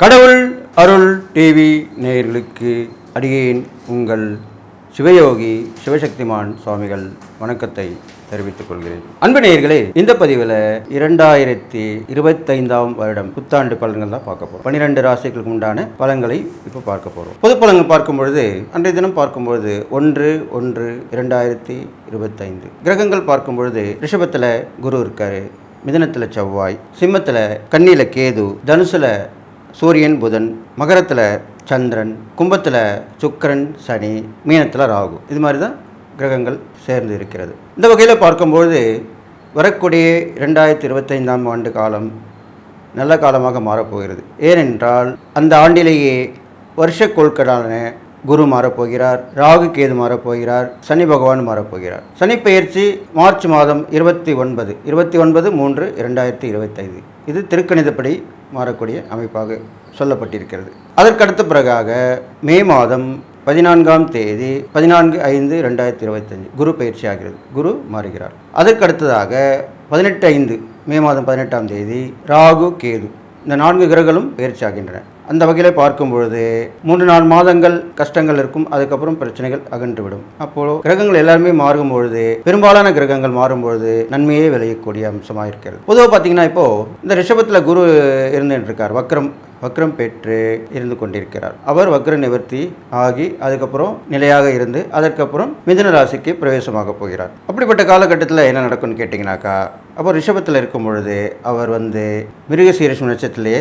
கடவுள் அருள் டிவி நேயர்களுக்கு அடியேன் உங்கள் சிவயோகி சிவசக்திமான் சுவாமிகள் வணக்கத்தை தெரிவித்துக் கொள்கிறேன். அன்பு நேயர்களே இந்த பதிவில் இரண்டாயிரத்தி இருபத்தைந்தாம் வருடம் புத்தாண்டு பலன்கள் தான் பார்க்க போகிறோம் பன்னிரெண்டு ராசிகளுக்கு உண்டான பலன்களை இப்போ பார்க்க போகிறோம் பொது பலன்கள் பார்க்கும்பொழுது அன்றைய தினம் பார்க்கும்பொழுது ஒன்று ஒன்று இரண்டாயிரத்தி இருபத்தைந்து. கிரகங்கள் பார்க்கும் பொழுது ரிஷபத்தில் குரு இருக்காரு மிதனத்தில் செவ்வாய் சிம்மத்தில் கண்ணியில் கேது தனுசில் சூரியன் புதன் மகரத்தில் சந்திரன் கும்பத்தில் சுக்கரன் சனி மீனத்தில் ராகு. இது மாதிரி தான் கிரகங்கள் சேர்ந்து இருக்கிறது. இந்த வகையில் பார்க்கும்பொழுது வரக்கூடிய ரெண்டாயிரத்தி இருபத்தைந்தாம் ஆண்டு காலம் நல்ல காலமாக மாறப்போகிறது. ஏனென்றால் அந்த ஆண்டிலேயே வருஷ கொள்கடான குரு மாறப்போகிறார் ராகு கேது மாறப்போகிறார் சனி பகவான் மாறப்போகிறார். சனி பெயர்ச்சி மார்ச் மாதம் இருபத்தி ஒன்பது இருபத்தி ஒன்பது மூன்று இரண்டாயிரத்தி இருபத்தைந்து. இது திருக்கணிதப்படி மாறக்கூடிய அமைப்பாக சொல்லப்பட்டிருக்கிறது. அதற்கடுத்த பிறகாக மே மாதம் பதினான்காம் தேதி பதினான்கு ஐந்து ரெண்டாயிரத்தி இருபத்தஞ்சு குரு பயிற்சி ஆகிறது. குரு மாறுகிறார். அதற்கடுத்ததாக பதினெட்டு ஐந்து மே மாதம் பதினெட்டாம் தேதி ராகு கேது. இந்த நான்கு கிரகங்களும் பயிற்சி ஆகின்றன. அந்த வகையில் பார்க்கும் பொழுது மூன்று நாலு மாதங்கள் கஷ்டங்கள் இருக்கும் அதுக்கப்புறம் பிரச்சனைகள் அகன்றுவிடும். அப்போது கிரகங்கள் எல்லாருமே மாறும் பொழுது பெரும்பாலான கிரகங்கள் மாறும் பொழுது நன்மையே விளையக்கூடிய அம்சமாக இருக்கிறது. பொதுவாக பார்த்தீங்கன்னா இப்போ இந்த ரிஷபத்தில் குரு இருந்துட்டு இருக்கார் வக்ரம் வக்ரம் பெற்று இருந்து கொண்டிருக்கிறார். அவர் வக்ர நிவர்த்தி ஆகி அதுக்கப்புறம் நிலையாக இருந்து அதற்கப்புறம் மிதுன ராசிக்கு பிரவேசமாக போகிறார். அப்படிப்பட்ட காலகட்டத்தில் என்ன நடக்கும்னு கேட்டிங்கனாக்கா அப்போ ரிஷபத்தில் இருக்கும் பொழுது அவர் வந்து மிருகசீரிஷம் நட்சத்திலேயே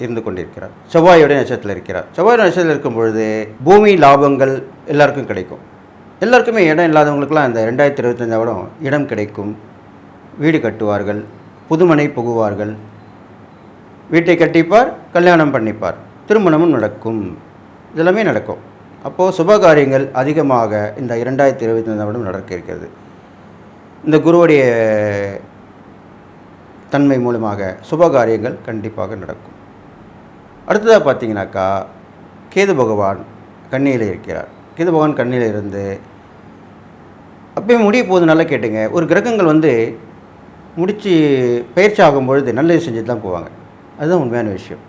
இருந்து கொண்டிருக்கிறார். செவ்வாயோட நட்சத்திரத்தில் இருக்கிறார். செவ்வாய் நட்சத்திரத்தில் இருக்கும் பொழுது பூமி லாபங்கள் எல்லாருக்கும் கிடைக்கும். எல்லாருக்குமே இடம் இல்லாதவங்களுக்குலாம் இந்த ரெண்டாயிரத்தி இருபத்தஞ்சாவிடம் இடம் கிடைக்கும். வீடு கட்டுவார்கள் புதுமனை புகுவார்கள். வீட்டை கட்டிப்பார் கல்யாணம் பண்ணிப்பார். திருமணமும் நடக்கும். இதெல்லாமே நடக்கும். அப்போது சுபகாரியங்கள் அதிகமாக இந்த இரண்டாயிரத்தி இருபத்தி வருடம் நடக்க இருக்கிறது. இந்த குருவுடைய தன்மை மூலமாக சுபகாரியங்கள் கண்டிப்பாக நடக்கும். அடுத்ததாக பார்த்தீங்கன்னாக்கா கேது பகவான் கண்ணியில் இருக்கிறார். கேது பகவான் கண்ணியில் இருந்து அப்பயும் முடிய போது நல்லா கேட்டுங்க. ஒரு கிரகங்கள் வந்து முடித்து பயிற்சி ஆகும் பொழுது நல்லது செஞ்சுட்டு தான் போவாங்க. அதுதான் உண்மையான விஷயம்.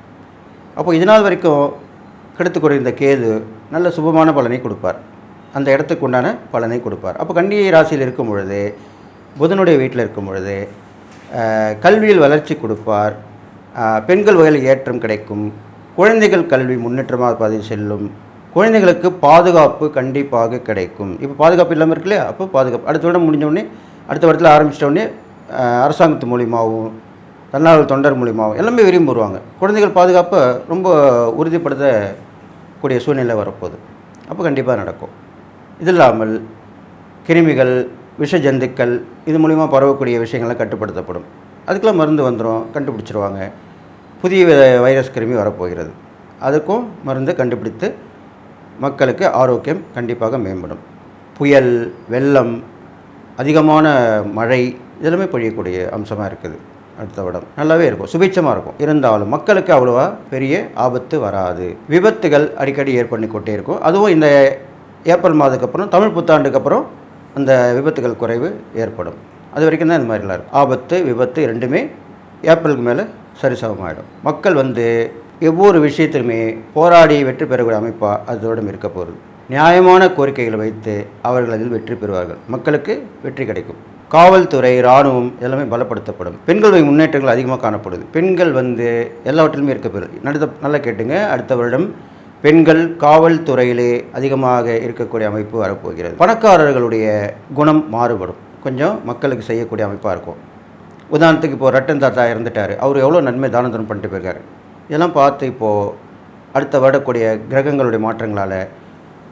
அப்போ இது நாள் வரைக்கும் கெடுத்து இந்த கேது நல்ல சுபமான பலனை கொடுப்பார். அந்த இடத்துக்கு உண்டான பலனை கொடுப்பார். அப்போ கண்ணியை ராசியில் இருக்கும் பொழுது புதனுடைய வீட்டில் இருக்கும் பொழுது கல்வியில் வளர்ச்சி கொடுப்பார். பெண்கள் வகையில் ஏற்றம் கிடைக்கும். குழந்தைகள் கல்வி முன்னேற்றமாக பதவி செல்லும். குழந்தைகளுக்கு பாதுகாப்பு கண்டிப்பாக கிடைக்கும். இப்போ பாதுகாப்பு இல்லாமல் இருக்கு இல்லையா அப்போ பாதுகாப்பு. அடுத்த வருடம் முடிஞ்சோடனே அடுத்த வருடத்தில் ஆரம்பிச்சிட்டோடனே அரசாங்கத்து மூலியமாகவும் தன்னார்வல் தொண்டர் மூலியமாகவும் எல்லாமே விரும்பி வருவாங்க. குழந்தைகள் பாதுகாப்பை ரொம்ப உறுதிப்படுத்தக்கூடிய சூழ்நிலை வரப்போகுது. அப்போ கண்டிப்பாக நடக்கும். இது இல்லாமல் கிருமிகள் விஷ ஜந்துக்கள் இது மூலிமா பரவக்கூடிய விஷயங்கள்லாம் கட்டுப்படுத்தப்படும். அதுக்கெல்லாம் மருந்து வந்துடும் கண்டுபிடிச்சிருவாங்க. புதிய வைரஸ் கிருமி வரப்போகிறது. அதுக்கும் மருந்து கண்டுபிடித்து மக்களுக்கு ஆரோக்கியம் கண்டிப்பாக மேம்படும். புயல் வெள்ளம் அதிகமான மழை இதெல்லாமே பொழியக்கூடிய அம்சமாக இருக்குது அடுத்த விடம் நல்லாவே இருக்கும் சுபிட்சமாக இருக்கும். இருந்தாலும் மக்களுக்கு அவ்வளோவா பெரிய ஆபத்து வராது. விபத்துகள் அடிக்கடி ஏற்பண்ணிக்கொண்டே இருக்கும். அதுவும் இந்த ஏப்ரல் மாதத்துக்கு அப்புறம் தமிழ் புத்தாண்டுக்கு அப்புறம் அந்த விபத்துகள் குறைவு ஏற்படும். அது வரைக்கும் தான் இந்த மாதிரிலாம் இருக்கும். ஆபத்து விபத்து ரெண்டுமே ஏப்ரலுக்கு மேலே சரிசமமாயிடும் மக்கள் வந்து ஒவ்வொரு விஷயத்திலுமே போராடி வெற்றி பெறக்கூடிய அமைப்பாக அதோடும் இருக்க போகிறது நியாயமான கோரிக்கைகளை வைத்து அவர்கள் அதில் வெற்றி பெறுவார்கள். மக்களுக்கு வெற்றி கிடைக்கும். காவல்துறை இராணுவம் எல்லாமே பலப்படுத்தப்படும். பெண்கள் முன்னேற்றங்கள் அதிகமாக காணப்படுது. பெண்கள் வந்து எல்லாவற்றிலுமே இருக்க பெறுது நடத்த நல்லா கேட்டுங்க. அடுத்த வருடம் பெண்கள் காவல்துறையிலே அதிகமாக இருக்கக்கூடிய அமைப்பு வரப்போகிறது. பணக்காரர்களுடைய குணம் மாறுபடும். கொஞ்சம் மக்களுக்கு செய்யக்கூடிய அமைப்பாக இருக்கும். உதாரணத்துக்கு இப்போ ரட்டன் தாத்தா இறந்துட்டார். அவர் எவ்வளோ நன்மை தானம் தர்மம் பண்ணிட்டு போயிருக்காரு. இதெல்லாம் பார்த்து இப்போது அடுத்த வரக்கூடிய கிரகங்களுடைய மாற்றங்களால்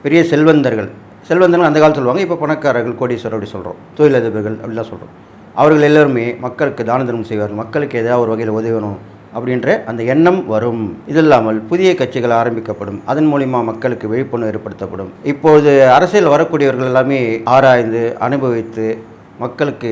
பெரிய செல்வந்தர்கள் செல்வந்தர்கள் அந்த காலத்தில் சொல்லுவாங்க இப்போ பணக்காரர்கள் கோடீஸ்வரர் அப்படி சொல்கிறோம் தொழிலதிபர்கள் அப்படிலாம் சொல்கிறோம் அவர்கள் எல்லோருமே மக்களுக்கு தான தர்மம் செய்வார்கள். மக்களுக்கு ஏதாவது ஒரு வகையில் உதவணும் அப்படின்ற அந்த எண்ணம் வரும். இது இல்லாமல் புதிய கட்சிகள் ஆரம்பிக்கப்படும். அதன் மூலிமா மக்களுக்கு விழிப்புணர்வு ஏற்படுத்தப்படும். இப்போது அரசியல் வரக்கூடியவர்கள் எல்லாமே ஆராய்ந்து அனுபவித்து மக்களுக்கு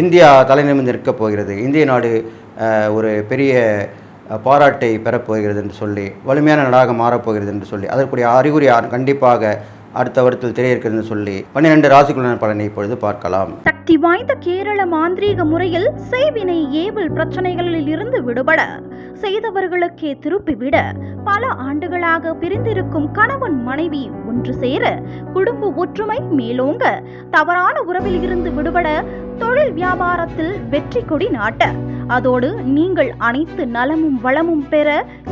இந்தியா தலைநிமிர்ந்து இருக்க போகிறது. இந்திய நாடு ஒரு பெரிய பாராட்டை பெறப்போகிறது என்று சொல்லி வலிமையான நாடாக மாறப்போகிறது என்று சொல்லி அதற்குரிய அறிகுறி கண்டிப்பாக அடுத்த வருடத்தில் தெரிய சொல்லி பன்னிரெண்டு ராசிக்குள்ளான பலனை இப்பொழுது பார்க்கலாம். சக்தி வாய்ந்த கேரள மாந்திரீக முறையில் செய்வினை ஏவல் பிரச்சனைகளில் இருந்து விடுபட செய்தவர்களுக்கே திருப்பிவிட பல ஆண்டுகளாக பிரிந்திருக்கும் கணவன் மனைவி ஒன்று சேர குடும்ப ஒற்றுமை மேலோங்க தவறான உறவில் இருந்து விடுபட தொழில் வியாபாரத்தில் வெற்றி கொடி நாட்ட அதோடு நீங்கள் அனைத்து நலமும் வளமும் பெற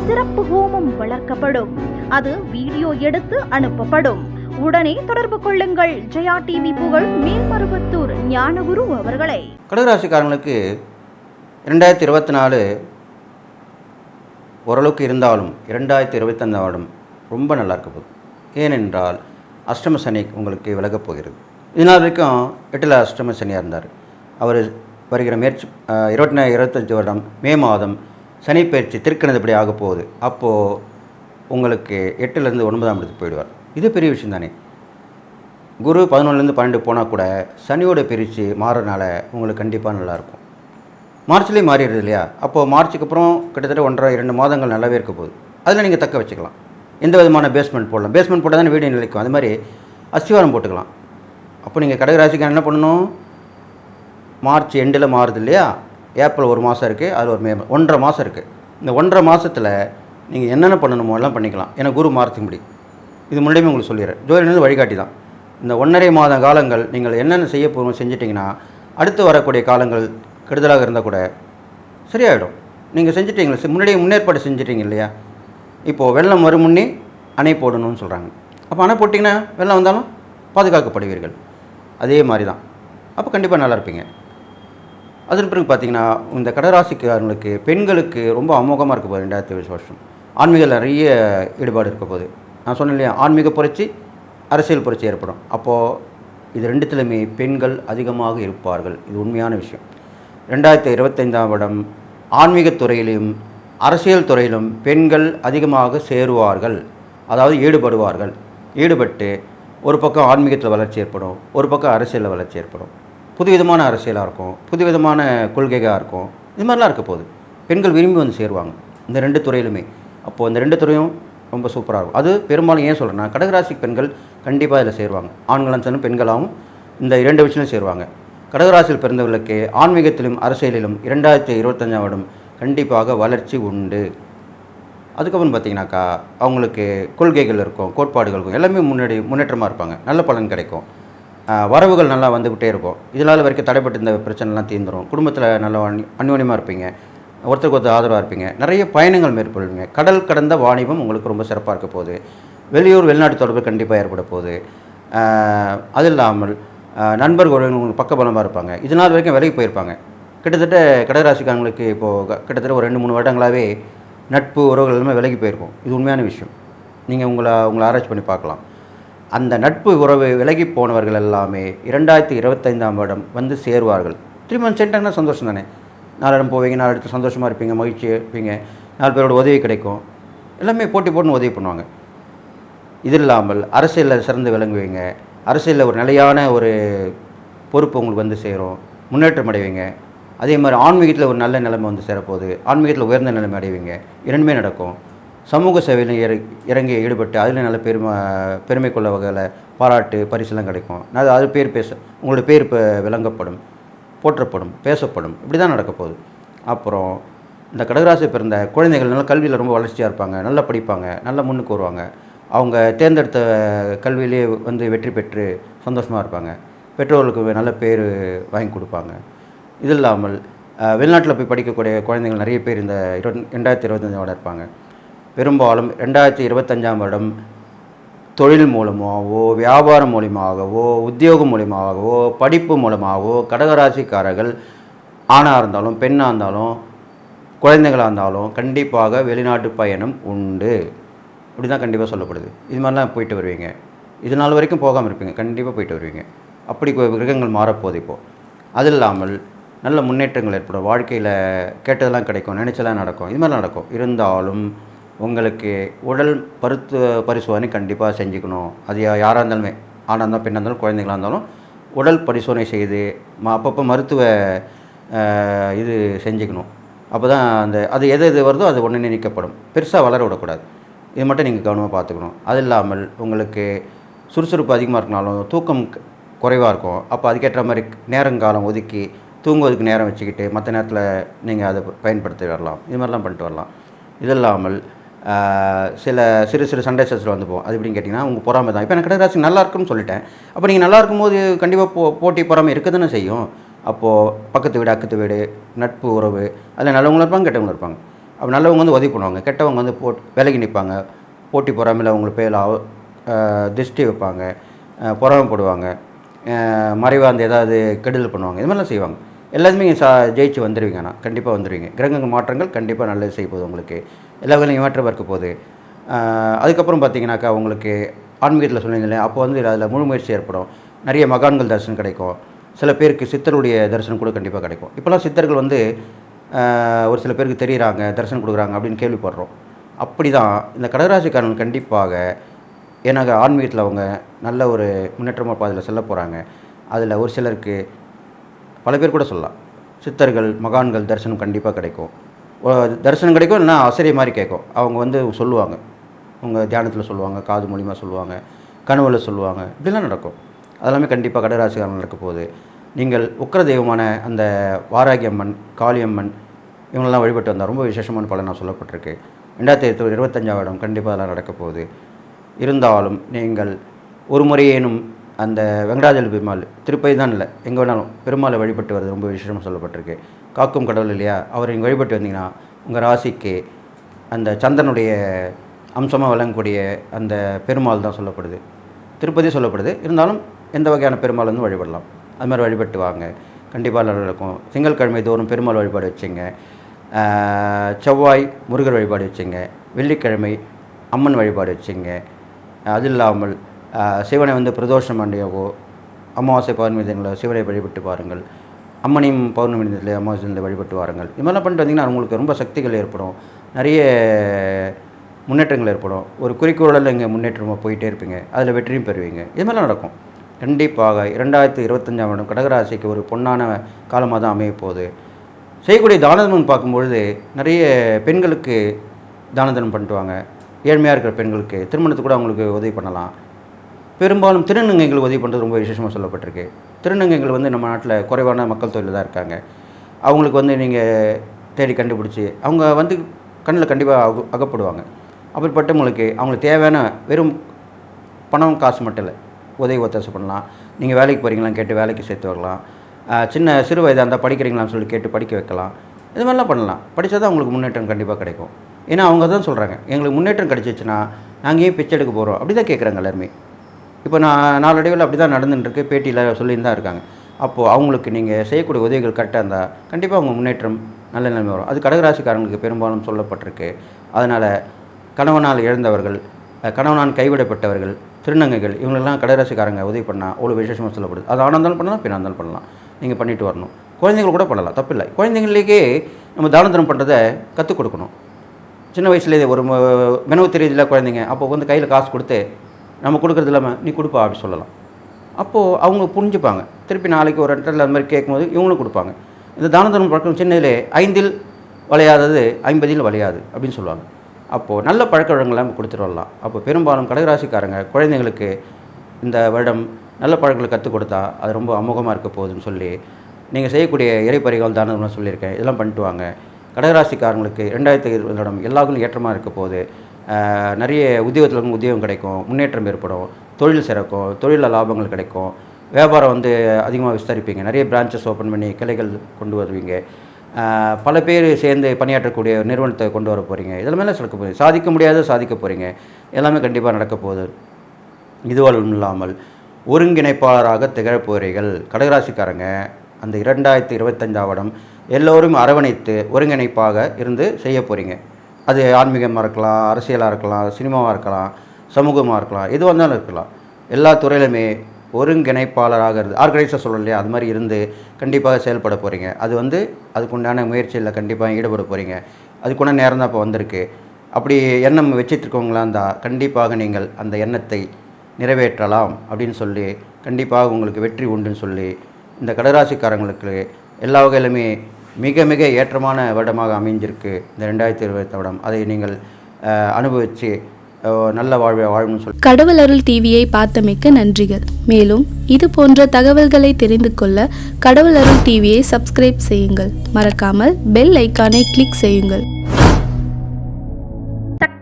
சிறப்பு ஹோமம் வளர்க்கப்படும். அது வீடியோ எடுத்து அனுப்பப்படும். உடனே தொடர்பு கொள்ளுங்கள். ஜெயா டிவி புகழ் மேல்மருவத்தூர் ஞானகுரு அவர்களை. கடகராசிக்காரங்களுக்கு இரண்டாயிரத்தி இருபத்தி நாலு ஓரளவுக்கு இருந்தாலும் இரண்டாயிரத்தி இருபத்தஞ்சாம் வருடம் ரொம்ப நல்லா இருக்க போகுது. ஏனென்றால் அஷ்டம சனி உங்களுக்கு விலகப் போகிறது. இதனால் வரைக்கும் எட்டில் அஷ்டம சனியாக இருந்தார். அவர் வருகிற மேற்சி இருபத்தி நாலு இருபத்தஞ்சி வருடம் மே மாதம் சனி பயிற்சி திருக்கணிதப்படி ஆக போகுது. அப்போது உங்களுக்கு எட்டுலேருந்து ஒன்பதாம் இடத்துக்கு போயிடுவார். இது பெரிய விஷயம் தானே குரு பதினொன்றுலேருந்து பன்னெண்டு போனால் கூட சனியோட பிரித்து மாறனால உங்களுக்கு கண்டிப்பாக நல்லாயிருக்கும். மார்ச்லேயே மாறிடுது இல்லையா? அப்போது மார்ச்சுக்கு அப்புறம் கிட்டத்தட்ட ஒன்றரை இரண்டு மாதங்கள் நல்லாவே இருக்க போகுது. அதில் நீங்கள் தக்க வச்சுக்கலாம். எந்த விதமான பேஸ்மெண்ட் போடலாம். பேஸ்மெண்ட் போட்டால் தான் வீடு நிலைக்கும். அது மாதிரி அஸ்திவாரம் போட்டுக்கலாம். அப்போ நீங்கள் கடகராசிக்கு என்ன பண்ணணும்? மார்ச் எண்டில் மாறுது இல்லையா? ஏப்ரல் ஒரு மாதம் இருக்குது அதில் ஒரு மே ஒன்றரை மாதம் இருக்குது. இந்த ஒன்றரை மாதத்தில் நீங்கள் என்னென்ன பண்ணணுமோ எல்லாம் பண்ணிக்கலாம். ஏன்னா குரு மாறத்துக்கு முடி இது முன்னாடியே உங்களுக்கு சொல்லிடுறேன். ஜோதிடம் வழிகாட்டி தான். இந்த ஒன்றரை மாத காலங்கள் நீங்கள் என்னென்ன செய்ய போகிறோம் செஞ்சிட்டிங்கன்னா அடுத்து வரக்கூடிய காலங்கள் கெடுதலாக இருந்தால் கூட சரியாயிடும். நீங்கள் செஞ்சிட்டிங்களா முன்னாடியே முன்னேற்பாடு செஞ்சிட்டிங்க இல்லையா? இப்போது வெள்ளம் வரும் முன்னே அணை போடணும்னு சொல்கிறாங்க அப்போ அணை போட்டிங்கன்னா வெள்ளம் வந்தாலும் பாதுகாக்கப்படுவீர்கள். அதே மாதிரி தான். அப்போ கண்டிப்பாக நல்லா இருப்பீங்க. அதன் பிறகு பார்த்தீங்கன்னா இந்த கடராசிக்காரங்களுக்கு பெண்களுக்கு ரொம்ப அமோகமாக இருக்க போகுது ரெண்டாயிரத்தி வருஷம். ஆன்மீக நிறைய ஈடுபாடு இருக்க போகுது. நான் சொன்னேன் இல்லையா ஆன்மீக புரட்சி அரசியல் புரட்சி ஏற்படும். அப்போது இது ரெண்டுத்திலுமே பெண்கள் அதிகமாக இருப்பார்கள். இது உண்மையான விஷயம். ரெண்டாயிரத்தி இருபத்தைந்தாம் வருடம் ஆன்மீகத் துறையிலும் அரசியல் துறையிலும் பெண்கள் அதிகமாக சேருவார்கள். அதாவது ஈடுபடுவார்கள். ஈடுபட்டு ஒரு பக்கம் ஆன்மீகத்தில் வளர்ச்சி ஏற்படும் ஒரு பக்கம் அரசியலில் வளர்ச்சி ஏற்படும். புதுவிதமான அரசியலாக இருக்கும் புதுவிதமான கொள்கைகளாக இருக்கும். இது மாதிரிலாம் இருக்க போகுது. பெண்கள் விரும்பி வந்து சேருவாங்க. இந்த ரெண்டு துறையிலுமே. அப்போது இந்த ரெண்டு துறையும் ரொம்ப சூப்பராக இருக்கும். அது பெரும்பாலும் ஏன் சொல்கிறேன்னா கடகராசி பெண்கள் கண்டிப்பாக இதில் சேருவாங்க. ஆண்களும் சனும் பெண்களாகவும் இந்த இரண்டு விஷயம் சேருவாங்க. கடகராசியில் பிறந்தவர்களுக்கு ஆன்மீகத்திலும் அரசியலிலும் இரண்டாயிரத்தி இருபத்தஞ்சாம் வருடம் கண்டிப்பாக வளர்ச்சி உண்டு. அதுக்கப்புறம் பார்த்தீங்கன்னாக்கா அவங்களுக்கு கொள்கைகள் இருக்கும் கோட்பாடுகள் இருக்கும் எல்லாமே முன்னாடி முன்னேற்றமாக இருப்பாங்க. நல்ல பலன் கிடைக்கும். வரவுகள் நல்லா வந்துக்கிட்டே இருக்கும். இதனால் வரைக்கும் தடைப்பட்டு இந்த பிரச்சனைலாம் தீர்ந்துடும் குடும்பத்தில் நல்லா அந்நி- அந்யோன்யமாக இருப்பீங்க. ஒருத்தருக்கு ஒருத்தர் ஆதரவாக இருப்பீங்க. நிறைய பயணங்கள் மேற்கொள்வீங்க. கடல் கடந்த வாணிபம் உங்களுக்கு ரொம்ப சிறப்பாக இருக்க போகுது. வெளியூர் வெளிநாட்டு தொடர்பு கண்டிப்பாக ஏற்பட போகுது. அது இல்லாமல் நண்பர்கள் உங்களுக்கு பக்கபலமாக இருப்பாங்க. இது நாள் வரைக்கும் விலைக்கு போயிருப்பாங்க. கிட்டத்தட்ட கடகராசிக்காரங்களுக்கு இப்போது கிட்டத்தட்ட ஒரு ரெண்டு மூணு வருடங்களாகவே நட்பு உறவுகள் எல்லாமே விலகி போயிருக்கும். இது உண்மையான விஷயம். நீங்கள் உங்களை உங்களை ஆராய்ச்சி பண்ணி பார்க்கலாம். அந்த நட்பு உறவு விலகி போனவர்கள் எல்லாமே இரண்டாயிரத்தி இருபத்தைந்தாம் வருடம் வந்து சேருவார்கள். த்ரீ மந்த்ஸ் சென்றாங்கன்னா சந்தோஷம் தானே? நாலு இடம் போவீங்க நாலு இடத்துல சந்தோஷமாக இருப்பீங்க மகிழ்ச்சி இருப்பீங்க. நாலு பேரோட உதவி கிடைக்கும். எல்லாமே போட்டி போட்டுன்னு உதவி பண்ணுவாங்க. இது இல்லாமல் அரசியலில் சிறந்து விளங்குவீங்க. அரசியலில் ஒரு நிலையான ஒரு பொறுப்பு உங்களுக்கு வந்து சேரும். முன்னேற்றம் அடைவீங்க. அதே மாதிரி ஆன்மீகத்தில் ஒரு நல்ல நிலைமை வந்து சேரப்போகுது. ஆன்மீகத்தில் உயர்ந்த நிலைமை அடைவீங்க. இரண்டுமே நடக்கும். சமூக சேவையில் இற இறங்கி ஈடுபட்டு அதில் நல்ல பெருமை பெருமை கொள்ள வகையில் பாராட்டு பரிசுலாம் கிடைக்கும். அது அது பேர் பேச உங்களோட பேர் இப்போ விளங்கப்படும். போற்றப்படும் பேசப்படும். இப்படி தான் நடக்க போகுது. அப்புறம் இந்த கடகராசி பிறந்த குழந்தைகள் நல்ல கல்வியில் ரொம்ப வளர்ச்சியாக இருப்பாங்க நல்லா படிப்பாங்க நல்லா முன்னுக்கு வருவாங்க. அவங்க தேர்ந்தெடுத்த கல்வியிலே வந்து வெற்றி பெற்று சந்தோஷமாக இருப்பாங்க. பெற்றோர்களுக்கு நல்ல பேர் வாங்கி கொடுப்பாங்க. இது இல்லாமல் வெளிநாட்டில் போய் படிக்கக்கூடிய குழந்தைகள் நிறைய பேர் இந்த இருபத் ரெண்டாயிரத்தி இருபத்தஞ்சோட இருப்பாங்க. பெரும்பாலும் ரெண்டாயிரத்தி இருபத்தஞ்சாம் வருடம் தொழில் மூலமாகவோ வியாபாரம் மூலியமாகவோ உத்தியோகம் மூலியமாகவோ படிப்பு மூலமாகவோ கடகராசிக்காரர்கள் ஆணாக இருந்தாலும் பெண்ணாக இருந்தாலும் குழந்தைகளாக இருந்தாலும் கண்டிப்பாக வெளிநாட்டு பயணம் உண்டு. இப்படி தான் கண்டிப்பாக சொல்லப்படுது. இது மாதிரிலாம் போயிட்டு வருவீங்க. இது நாள் வரைக்கும் போகாமல் இருப்பீங்க. கண்டிப்பாக போயிட்டு வருவீங்க. அப்படி கிரகங்கள் மாறப்போகுது இப்போது அது இல்லாமல் நல்ல முன்னேற்றங்கள் ஏற்படும். வாழ்க்கையில் கேட்டதெல்லாம் கிடைக்கும் நினைச்சதெல்லாம் நடக்கும். இது மாதிரிலாம் நடக்கும். இருந்தாலும் உங்களுக்கு உடல் பருத்து பரிசோதனை கண்டிப்பாக செஞ்சுக்கணும். அது யா- யாராக இருந்தாலுமே ஆணாக இருந்தாலும் பெண்ணாக இருந்தாலும் குழந்தைங்களாக இருந்தாலும் உடல் பரிசோதனை செய்து ம அப்பப்போ மருத்துவ இது செஞ்சுக்கணும். அப்போ தான் அந்த அது எது எது வருதோ அது ஒன்று நீக்கப்படும். பெருசாக வளர விடக்கூடாது. இது மட்டும் நீங்கள் கவனமாக பார்த்துக்கணும். அது இல்லாமல் உங்களுக்கு சுறுசுறுப்பு அதிகமாக இருக்கனாலும் தூக்கம் குறைவாக இருக்கும். அப்போ அதுக்கேற்ற மாதிரி நேரங்காலம் ஒதுக்கி தூங்குவதுக்கு நேரம் வச்சுக்கிட்டு மற்ற நேரத்தில் நீங்கள் அதை பயன்படுத்தி வரலாம். இது மாதிரிலாம் பண்ணிட்டு வரலாம். இது இல்லாமல் சில சிறு சிறு சண்டை சச்சரவு வந்து போகும் அது எப்படின்னு கேட்டிங்கன்னா உங்கள் பொறாமை தான். இப்போ எனக்கு கடகராசி நல்லா இருக்குன்னு சொல்லிட்டேன். அப்போ நீங்கள் நல்லா இருக்கும்போது கண்டிப்பாக போ போட்டி பொறாமை இருக்க தானே செய்யும். அப்போது பக்கத்து வீடு அக்கத்து வீடு நட்பு உறவு அதில் நல்லவங்களும் இருப்பாங்க கெட்டவங்களும் இருப்பாங்க. அப்போ நல்லவங்க வந்து உதவி பண்ணுவாங்க. கெட்டவங்க வந்து போ விலகி நிற்பாங்க போட்டி பொறாமையில் அவங்களுக்கு பேலாக திருஷ்டி வைப்பாங்க. பொறாமை போடுவாங்க. மறைவாக மறைவா அந்த ஏதாவது கெடுதல் பண்ணுவாங்க. இது மாதிரிலாம் செய்வாங்க. எல்லாத்துமே சா ஜெயிச்சு வந்துடுவீங்க ஆனால் கண்டிப்பாக வந்துடுவீங்க கிரகங்கள் மாற்றங்கள் கண்டிப்பாக நல்லது செய்ய போகுது உங்களுக்கு. எல்லா வகையிலும் மாற்றம் இருக்க போகுது. அதுக்கப்புறம் பார்த்தீங்கன்னாக்கா உங்களுக்கு ஆன்மீகத்தில் சொன்னீங்களே அப்போ வந்து அதில் முழு முயற்சி ஏற்படும். நிறைய மகான்கள் தரிசனம் கிடைக்கும். சில பேருக்கு சித்தருடைய தரிசனம் கூட கண்டிப்பாக கிடைக்கும். இப்போலாம் சித்தர்கள் வந்து ஒரு சில பேருக்கு தெரிகிறாங்க தரிசனம் கொடுக்குறாங்க அப்படின்னு கேள்விப்படுறோம். அப்படி தான் இந்த கடகராசிக்காரன் கண்டிப்பாக எனக்கு ஆன்மீகத்தில் அவங்க நல்ல ஒரு முன்னேற்றமாக பாதையில் செல்ல போகிறாங்க அதில் ஒரு சிலருக்கு பல பேர் கூட சொல்லலாம். சித்தர்கள் மகான்கள் தரிசனம் கண்டிப்பாக கிடைக்கும். தரிசனம் கிடைக்கும் இல்லைனா ஆசிரியர் மாதிரி கேட்கும். அவங்க வந்து சொல்லுவாங்க. உங்கள் தியானத்தில் சொல்லுவாங்க காது மூலிமா சொல்லுவாங்க கனவுல சொல்லுவாங்க. இப்படிலாம் நடக்கும். அதெல்லாமே கண்டிப்பாக கடகராசிகாரம் நடக்க போகுது. நீங்கள் உக்கர தெய்வமான அந்த வாராகி அம்மன் காளியம்மன் இவங்களெல்லாம் வழிபட்டு வந்தால் ரொம்ப விசேஷமான பலனாக சொல்லப்பட்டிருக்கு. ரெண்டாயிரத்தி இருபத்தஞ்சாவது இடம் கண்டிப்பாக அதெல்லாம் நடக்க போகுது. இருந்தாலும் நீங்கள் ஒரு முறையேனும் அந்த வெங்கடாஜல பெருமாள் திருப்பதி தான் இல்லை. எங்கே வேணாலும் பெருமாளை வழிபட்டு வர்றது ரொம்ப விசேஷமாக சொல்லப்பட்டிருக்கு. காக்கும் கடவுள் இல்லையா? அவர் நீங்கள் வழிபட்டு வந்தீங்கன்னா உங்கள் ராசிக்கு அந்த சந்தனுடைய அம்சமாக விளங்கக்கூடிய அந்த பெருமாள் தான் சொல்லப்படுது. திருப்பதி சொல்லப்படுது. இருந்தாலும் எந்த வகையான பெருமாள் வந்து வழிபடலாம். அது மாதிரி வழிபட்டு வாங்க. கண்டிப்பாக நல்லா இருக்கும். திங்கட்கிழமை தோறும் பெருமாள் வழிபாடு வச்சுங்க. செவ்வாய் முருகர் வழிபாடு வச்சுங்க. வெள்ளிக்கிழமை அம்மன் வழிபாடு வச்சுங்க. அது இல்லாமல் சிவனை வந்து பிரதோஷம் அண்டியாவோ அமாவாசை பௌர்ணமி தினங்களில் சிவனை வழிபட்டு பாருங்கள் அம்மனையும் பௌர்ணமி தினத்தில் அமாவாசை தினத்தில் வழிபட்டு வாருங்கள். இது மாதிரிலாம் பண்ணிட்டு வந்தீங்கன்னா உங்களுக்கு ரொம்ப சக்திகள் ஏற்படும். நிறைய முன்னேற்றங்கள் ஏற்படும். ஒரு குறிக்கோளில் இங்கே முன்னேற்றமாக போயிட்டே இருப்பீங்க. அதில் வெற்றியும் பெறுவீங்க. இது மாதிரிலாம் நடக்கும். கண்டிப்பாக இரண்டாயிரத்தி இருபத்தஞ்சாம் ஆண்டு கடகராசிக்கு ஒரு பொன்னான காலமாக தான் அமைய போகுது செய்யக்கூடிய தானதனம் பார்க்கும்பொழுது நிறைய பெண்களுக்கு தானதனம் பண்ணிட்டு வாங்க. ஏழ்மையாக இருக்கிற பெண்களுக்கு திருமணத்துக்கு கூட அவங்களுக்கு உதவி பண்ணலாம். பெரும்பாலும் திருநங்கைகள் உதவி பண்ணுறது ரொம்ப விசேஷமாக சொல்லப்பட்டிருக்கு. திருநங்கைகள் வந்து நம்ம நாட்டில் குறைவான மக்கள் தொழில் தான் இருக்காங்க. அவங்களுக்கு வந்து நீங்கள் தேடி கண்டுபிடிச்சி அவங்க வந்து கண்ணில் கண்டிப்பாக அகப்படுவாங்க. அப்படிப்பட்டவங்களுக்கு அவங்களுக்கு தேவையான வெறும் பணம் காசு மட்டும் இல்லை. உதவி ஒத்தாசம் பண்ணலாம். நீங்கள் வேலைக்கு போகிறீங்களான்னு கேட்டு வேலைக்கு சேர்த்து வரலாம். சின்ன சிறு வயதாக இருந்தால் படிக்கிறீங்களான்னு சொல்லி கேட்டு படிக்க வைக்கலாம். இது மாதிரிலாம் பண்ணலாம். படித்தா தான் அவங்களுக்கு முன்னேற்றம் கண்டிப்பாக கிடைக்கும். ஏன்னா அவங்க தான் சொல்கிறாங்க எங்களுக்கு முன்னேற்றம் கிடைச்சிச்சுன்னா நாங்கள் ஏன் பிச்சை எடுக்க போகிறோம் அப்படி தான் கேட்குறாங்க எல்லாருமே. இப்போ நான் நாளடைவில் அப்படி தான் நடந்துட்டுருக்கு. பேட்டியில் சொல்லின்னு தான் இருக்காங்க. அப்போது அவங்களுக்கு நீங்கள் செய்யக்கூடிய உதவிகள் கரெக்டாக இருந்தால் கண்டிப்பாக அவங்க முன்னேற்றம் நல்ல நிலைமை வரும். அது கடகராசிக்காரங்களுக்கு பெரும்பாலும் சொல்லப்பட்டிருக்கு. அதனால் கணவனால் இழந்தவர்கள் கணவனால் கைவிடப்பட்டவர்கள் திருநங்கைகள் இவங்களெல்லாம் கடகராசிக்காரங்க உதவி பண்ணால் அவ்வளோ விசேஷமாக சொல்லப்படுது. அது ஆனா இருந்தாலும் பண்ணலாம் பின்னா இருந்தாலும் பண்ணலாம். நீங்கள் பண்ணிட்டு வரணும். குழந்தைகள் கூட பண்ணலாம் தப்பில்லை குழந்தைங்களுக்கே நம்ம தான தர்மம் பண்ணுறதை கற்றுக் கொடுக்கணும். சின்ன வயசுலேயே ஒரு மெனவு தெரியுதுல குழந்தைங்க. அப்போ வந்து கையில் காசு கொடுத்து நம்ம கொடுக்குறது இல்லாமல் நீ கொடுப்பா அப்படி சொல்லலாம். அப்போது அவங்க புரிஞ்சுப்பாங்க. திருப்பி நாளைக்கு ஒரு இடத்துல அந்த மாதிரி கேட்கும்போது இவங்களும் கொடுப்பாங்க. இந்த தான தர்மம் பழக்கம் சின்னதிலே ஐந்தில் வளையாதது ஐம்பதில் வளையாது அப்படின்னு சொல்லுவாங்க. அப்போது நல்ல பழக்க வழக்கங்களை நம்ம கொடுத்துட்டு வரலாம். அப்போ பெரும்பாலும் கடகராசிக்காரங்க குழந்தைங்களுக்கு இந்த வருடம் நல்ல பழக்கங்களை கற்றுக் கொடுத்தா அது ரொம்ப அமோகமாக இருக்க போகுதுன்னு சொல்லி நீங்கள் செய்யக்கூடிய இறைப்பறிகள் தானம் சொல்லியிருக்கேன். இதெல்லாம் பண்ணிட்டு வாங்க. கடகராசிக்காரங்களுக்கு ரெண்டாயிரத்தி இருபது வருடம் எல்லாருக்கும் ஏற்றமாக இருக்க போகுது. நிறைய உத்தியோகத்தில் உத்தியோகம் கிடைக்கும் முன்னேற்றம் ஏற்படும் தொழில் சிறக்கும் தொழிலில் லாபங்கள் கிடைக்கும். வியாபாரம் வந்து அதிகமாக விஸ்தரிப்பீங்க. நிறைய பிரான்ச்சஸ் ஓப்பன் பண்ணி கிளைகள் கொண்டு வருவீங்க. பல பேர் சேர்ந்து பணியாற்றக்கூடிய நிறுவனத்தை கொண்டு வர போகிறீங்க இதில் மேலே நடக்க போகிறீங்க சாதிக்க முடியாத சாதிக்க போகிறீங்க எல்லாமே கண்டிப்பாக நடக்க போகுது. இதுவரும் இல்லாமல் ஒருங்கிணைப்பாளராக திகழப் போகிறீர்கள் கடகராசிக்காரங்க அந்த இரண்டாயிரத்தி இருபத்தஞ்சாவடம் எல்லோரும் அரவணைத்து ஒருங்கிணைப்பாக இருந்து செய்ய போகிறீங்க அது ஆன்மீகமாக இருக்கலாம் அரசியலாக இருக்கலாம் சினிமாவாக இருக்கலாம் சமூகமாக இருக்கலாம் எது வந்தாலும் இருக்கலாம். எல்லா துறையிலுமே ஒருங்கிணைப்பாளராகிறது. ஆர்கனைசர் சொல்லலையா இல்லையா? அது மாதிரி இருந்து கண்டிப்பாக செயல்பட போகிறீங்க அது வந்து அதுக்குண்டான முயற்சியில் கண்டிப்பாக ஈடுபட போகிறீங்க அதுக்குண்டான நேரம் தான் இப்போ வந்திருக்கு. அப்படி எண்ணம் வச்சிட்ருக்கவங்களா இருந்தால் கண்டிப்பாக நீங்கள் அந்த எண்ணத்தை நிறைவேற்றலாம் அப்படின்னு சொல்லி கண்டிப்பாக உங்களுக்கு வெற்றி உண்டுன்னு சொல்லி இந்த கடராசிக்காரங்களுக்கு எல்லா வகையிலுமே மிக மிக ஏற்றமான வருடமாக அமைஞ்சிருக்கு இந்த ரெண்டாயிரத்தி இருபத்தி வருடம். அதை நீங்கள் அனுபவித்து நல்ல வாழ்வை வாழணும்னு சொல்லி. கடவுள் அருள் டிவியை பார்த்தமைக்க நன்றிகள். மேலும் இது போன்ற தகவல்களை தெரிந்து கொள்ள கடவுள் அருள் டிவியை சப்ஸ்கிரைப் செய்யுங்கள். மறக்காமல் பெல் ஐக்கானை கிளிக் செய்யுங்கள்.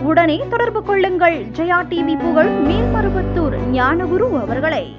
உடனே தொடர்பு கொள்ளுங்கள். ஜெயா டிவி புகழ் மேல்மருவத்தூர் ஞானகுரு அவர்களை.